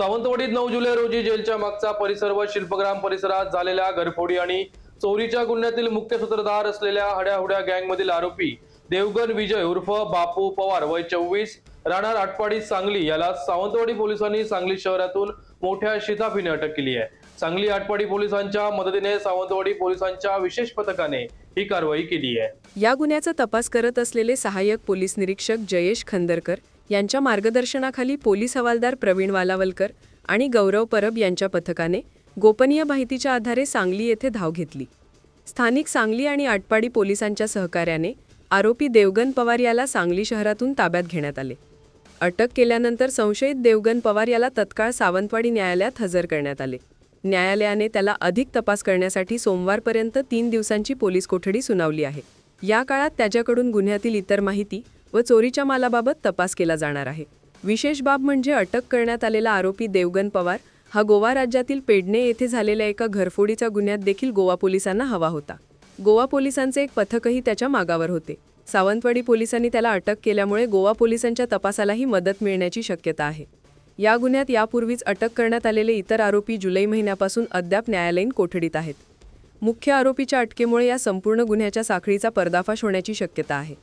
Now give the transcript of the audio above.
सावंतवाडीत नऊ जुलै रोजी जेलच्या मागचा परिसर व शिल्पग्राम परिसरात झालेल्या घरफोडी आणि चोरीच्या गुन्ह्यातील मुख्य सूत्रधार असलेल्या हड्याहुड्या गँगमधील आरोपी देवगण विजय उर्फ बापू पवार वय चोवीस राहणार आटपाडी सांगली याला सावंतवाडी पोलिसांनी सांगली शहरातून मोठ्या शिताफीने अटक केली आहे. सांगली आटपाडी पोलिसांच्या मदतीने सावंतवाडी पोलिसांच्या विशेष पथकाने ही कारवाई केली आहे. या गुन्ह्याचा तपास करत असलेले सहाय्यक पोलीस निरीक्षक जयेश खंदरकर यांच्या मार्गदर्शनाखाली पोलीस हवालदार प्रवीण वालावलकर आणि गौरव परब यांच्या पथकाने गोपनीय माहितीच्या आधारे सांगली येथे धाव घेतली. स्थानिक सांगली आणि आटपाडी पोलिसांच्या सहकार्याने आरोपी देवगन पवार याला सांगली शहरातून ताब्यात घेण्यात आले. अटक केल्यानंतर संशयित देवगन पवार याला तत्काळ सावंतवाडी न्यायालयात हजर करण्यात आले. न्यायालयाने त्याला अधिक तपास करण्यासाठी सोमवारपर्यंत तीन दिवसांची पोलीस कोठडी सुनावली आहे. या काळात त्याच्याकडून गुन्ह्यातील इतर माहिती व चोरीच्या मालाबाबत तपास केला जाणार आहे. विशेष बाब म्हणजे अटक करण्यात आलेला आरोपी देवगन पवार हा गोवा राज्यातील पेडणे येथे झालेल्या एका घरफोडीच्या गुन्ह्यात देखील गोवा पोलिसांना हवा होता. गोवा पोलिसांचे एक पथकही त्याच्या मागावर होते. सावंतवाडी पोलिसांनी त्याला अटक केल्यामुळे गोवा पोलिसांच्या तपासालाही मदत मिळण्याची शक्यता आहे. या गुन्ह्यात यापूर्वीच अटक करण्यात आलेले इतर आरोपी जुलै महिन्यापासून अद्याप न्यायालयीन कोठडीत आहेत. मुख्य आरोपीच्या अटकेमुळे या संपूर्ण गुन्ह्याच्या साखळीचा पर्दाफाश होण्याची शक्यता आहे.